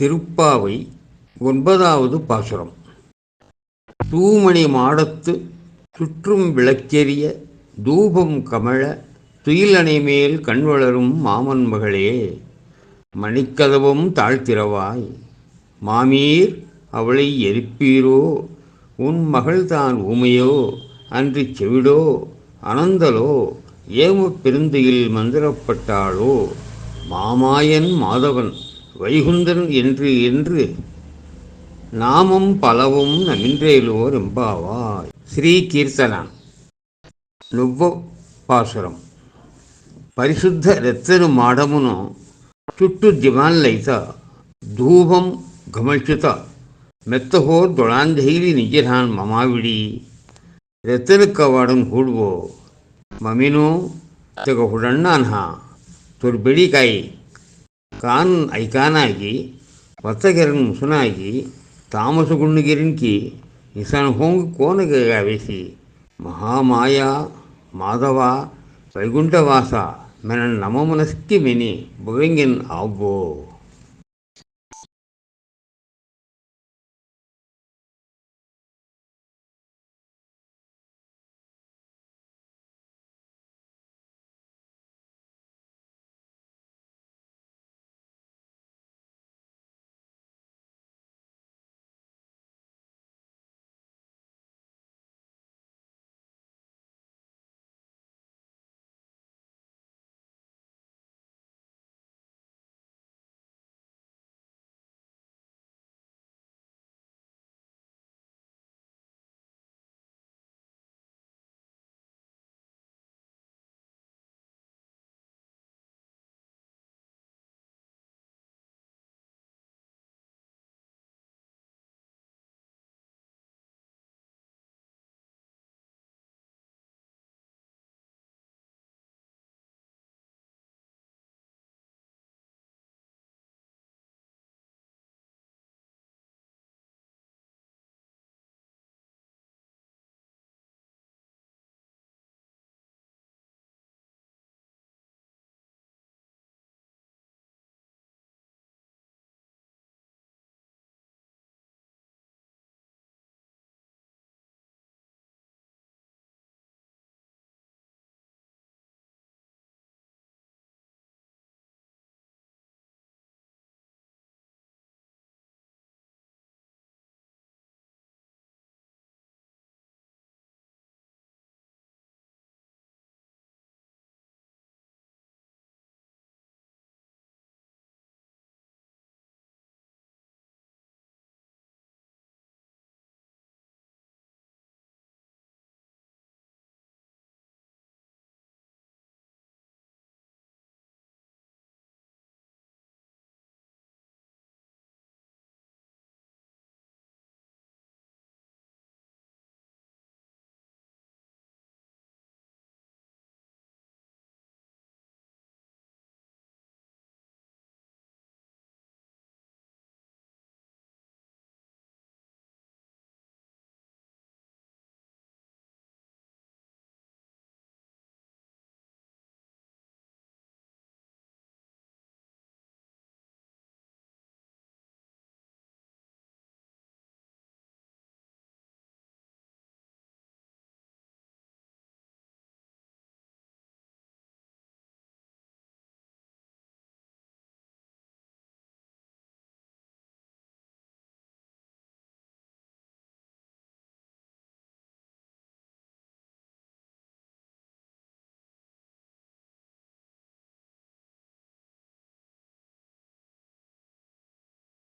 திருப்பாவை ஒன்பதாவது பாசுரம். தூமணி மாடத்து சுற்றும் விளக்கெரிய தூபம் கமழ துயிலணை மேல் கண் வளரும் மாமன் மகளே மணிக்கதவும் தாழ்த்திரவாய் மாமீர் அவளை எரிப்பீரோ? உன் மகள்தான் ஊமையோ? அன்றி செவிடோ? அனந்தலோ? ஏமப் பெருந்தையில் மந்திரப்பட்டாளோ? மாமாயன் மாதவன் வைகுந்தன் என்று என்று நாமும் பலவும் நகின்றேலோர் எம்பாவாய் ஸ்ரீ கீர்த்தனா நுவ்வ பாசுரம் పరిశుద్ధ రెత్తను మాడమును చుట్టూ దివాన్లైత ధూపం ఘమల్చుత మెత్తహో దొళాంధైలి నిజరాన్ మమావిడి రెత్తను కవాడన్ హూడువో మమినో తెగ హుడన్నాన్హా తొర్బెడికాయి ಕಾನ್ ಐಕಾನಾಗಿ ವತ್ತಗೆರನ್ ಮುಸುನಾಗಿ ತಾಮಸಗುಣ್ಣಗಿರಿನ್ಕಿ ಇಸನ್ ಹೋಂಗ್ ಕೋನಗೆ ಗಾವೇಸಿ ಮಹಾಮಾಯ ಮಾಧವ ವೈಗುಂಠವಾಸ ಮೆನನ್ ನಮಮನಸ್ಕಿ ಮೆನಿ ಬೊವೆಂಗೆನ್ ಆವ್ವೋ